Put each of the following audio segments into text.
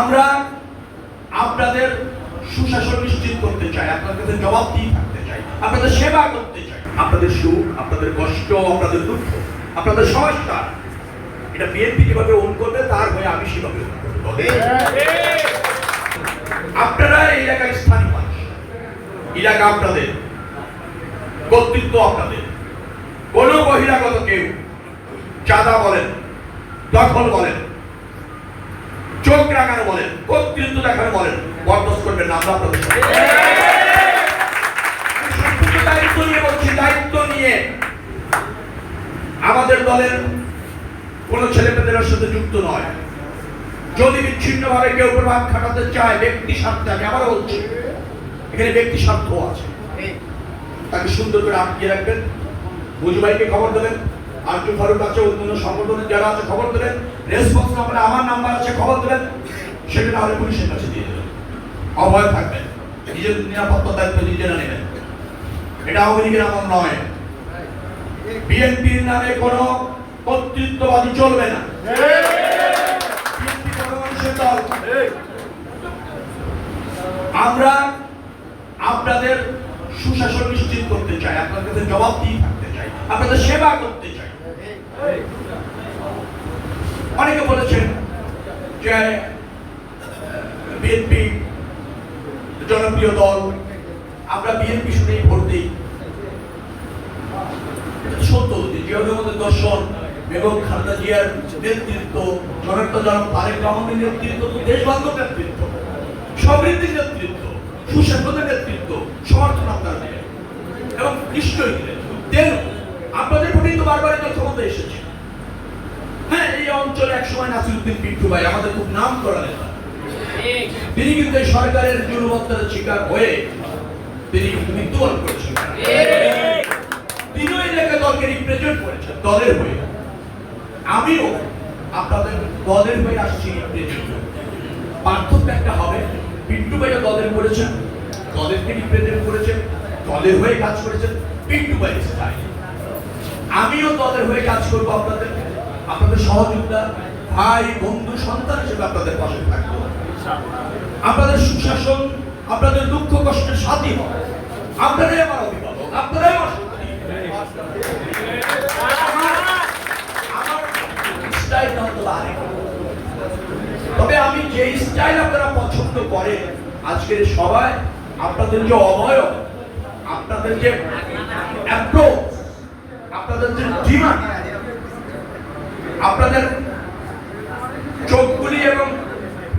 আমরা আপনাদের সুশাসন নিশ্চিত করতে চাই আপনাদের কাছে জবাবদিহি থাকতে চাই আপনাদের সেবা করতে চাই। আপনাদের সুখ আপনাদের কষ্ট আপনাদের দুঃখ আপনাদের সমস্যা এটা বিএনপি যেভাবে ওন করবে তার হয়ে আমি সেভাবে আপনারা এই এলাকার স্থানীয় মানুষ। এলাকা আপনাদের কর্তৃত্ব আপনাদের। কোন বহিরাগত কেউ চাঁদা বলেন দখল বলেন চোখ রাখানো বলেন, কর্তৃত্ব দেখানো বলেন, বরদাস্ত করবেন না, আমরা আপনাদের দায়িত্ব নিয়ে বলছি, দায়িত্ব নিয়ে আমাদের দলের কোন ছেলে পেলের সাথে যুক্ত নয়। যদি বিচ্ছিন্ন ভাবে কেউ প্রভাব খাটাতে চায়, ব্যক্তি স্বার্থে, আমি আবারও বলছি, এখানে ব্যক্তি স্বার্থ আছে। তাকে সুন্দর করে আটকিয়ে রাখবেন। বুঝবাইকে খবর দেবেন। আর্জু ফারুক আছে অন্যান্য সংগঠনের যারা আছে খবর দেবেন রেসপন্স নাম্বারে আমার নাম্বার আছে, খবর দেবেন সেটা না হলে পুলিশের কাছে দিয়ে দেবেন অভয় থাকবেন নিজের নিরাপত্তা দায়িত্ব নিজেরা নেবেন এটা আওয়ামী লীগের নয়। বিএনপির নামে কোনো কর্তৃত্ববাদী চলবে না। আমরা আপনাদের সুশাসন নিশ্চিত করতে চাই, আপনাদের কাছে জবাবদিহি থাকতে চাই, আপনাদের সেবা করতে চাই। অনেকে বলেছেন যে বিএনপি জনপ্রিয় দল, আমরা বিএনপি শুনেই ভোট দিই। সত্য, যে দর্শন, বেগম খালেদা জিয়ার নেতৃত্ব জনতা জনক নেতৃত্ব তো দেশবান্ধব নেতৃত্ব, সমৃদ্ধির নেতৃত্ব নেতৃত্ব, সমর্থন এবং নিশ্চয়ই দিলেন। আপনাদের ভোটেই তো বারবার ক্ষমতা এসেছে। হ্যাঁ এই অঞ্চলে এক সময় নাসিরুদ্দিন পিন্টু ভাই আমাদের খুব নাম করা নেতা। তিনি কিন্তু সরকারের জুলুমত্তার শিকার হয়ে তিনি কিন্তু মৃত্যুবরণ করেছেন। তিনিও জায়গায় দলকে রিপ্রেজেন্ট করেছেন, দলের হয়ে। আমিও আপনাদের দলের হয়ে আসছি পার্থক্য একটা হবে, পিন্টু ভাইও দলের করেছেন, দলেরকে রিপ্রেজেন্ট করেছেন, দলের হয়ে কাজ করেছেন, পিন্টু ভাই স্টাইল আমিও দলের হয়ে কাজ করব আপনাদের। আপনাদের সহযোগিতা, ভাই, বন্ধু, সন্তান হিসেবে আপনাদের পাশে থাকব। আপনাদের সুশাসন, আপনাদের দুঃখ, কষ্টের সাথী হবে আপনারাই আমার অভিভাবক, আপনারাই আমার তবে আমি যে স্টাইল আপনারা পছন্দ করেন, আজকের সবাই আপনাদের যে অবয়ব, আপনাদের যে আপনাদের যে ডিমান্ড আপনাদের চোখগুলি এবং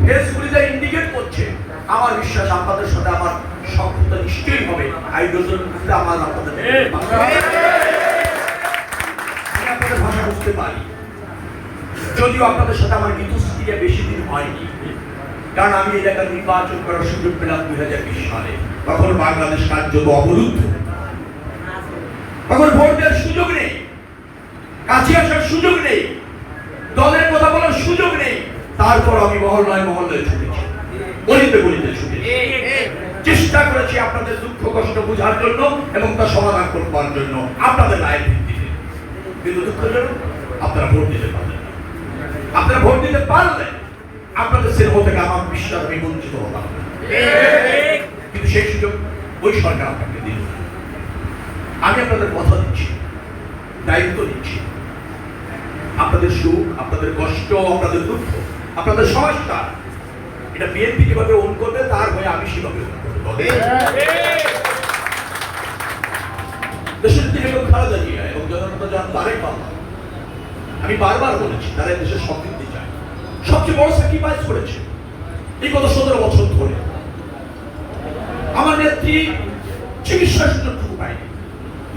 ফেসগুলি যা ইন্ডিকেট করছে আমার বিশ্বাস আপনাদের সাথে আমার সম্পর্ক নিশ্চয়ই হবে। হাইড্রোজেন আমার আপনাদের আপনাদের ভাষা বুঝতে পারি। যদিও আপনাদের সাথে আমার মিথস্ক্রিয়া বেশি দিন হয়নি কারণ আমি জায়গায় নির্বাচন করার সুযোগ পেলাম দুই হাজার বিশ সালে। তখন বাংলাদেশ কার্য অবরুদ্ধ। তখন ভোট দেওয়ার সুযোগ নেই। কাছে আসার সুযোগ নেই। দলের কথা বলার সুযোগ নেই। তারপর আমি মহল্লায় মহল্লায় ছুটেছি। গলিতে গলিতে ছুটেছি। চেষ্টা করেছি আপনাদের দুঃখ, কষ্ট বোঝার জন্য এবং তা সমাধান করবার জন্য। আপনাদের রায়ের ভিত্তিতে। কিন্তু দুঃখজনক, আপনারা ভোট দিতে পারলেন আপনারা ভোট দিতে পারলে আপনাদের স্নেহ থেকে আমার বিশ্বাস আমি বঞ্চিত হতাম। কিন্তু সেই সুযোগ ওই সরকার আপনাকে দিল আমি আপনাদের কথা দিচ্ছি, দায়িত্ব দিচ্ছি। আপনাদের সুখ আপনাদের কষ্ট আপনাদের দুঃখ আপনাদের সমস্যা এটা বিএনপি যেভাবে ওন করবে তার হয়ে আমি সেভাবে দেশের দিকে এবং খালেদা জিয়া এবং জনতা জন তারেক রহমান আমি বারবার বলেছি তারা দেশের সমৃদ্ধি চায় সবচেয়ে বড় স্যাক্রিফাইস করেছে এই গত সতেরো বছর ধরে। আমার নেত্রী চিকিৎসা সুযোগটুকু পায়নি।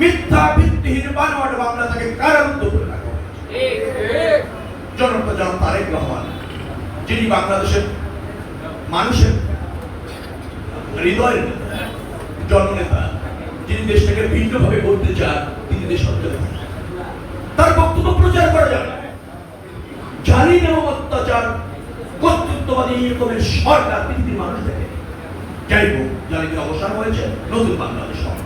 মিথ্যা ভিত্তিহীন বানোয়াট মামলা তাকে কারারুদ্ধ করে রাখা। হয়েছে জনতা জন তারেক রহমান, যিনি বাংলাদেশের মানুষের হৃদয়ের জননেতা যিনি দেশটাকে ভিন্নভাবে করতে চান, তিনি দেশ তার বক্তব্য প্রচার করা যাবে না। জালিম অত্যাচার, কর্তৃত্ববাদী এরকমের সরকার, পৃথিবীর মানুষ দেখে যাই হোক জালিমের অবসান হয়েছে নতুন বাংলাদেশ হবে।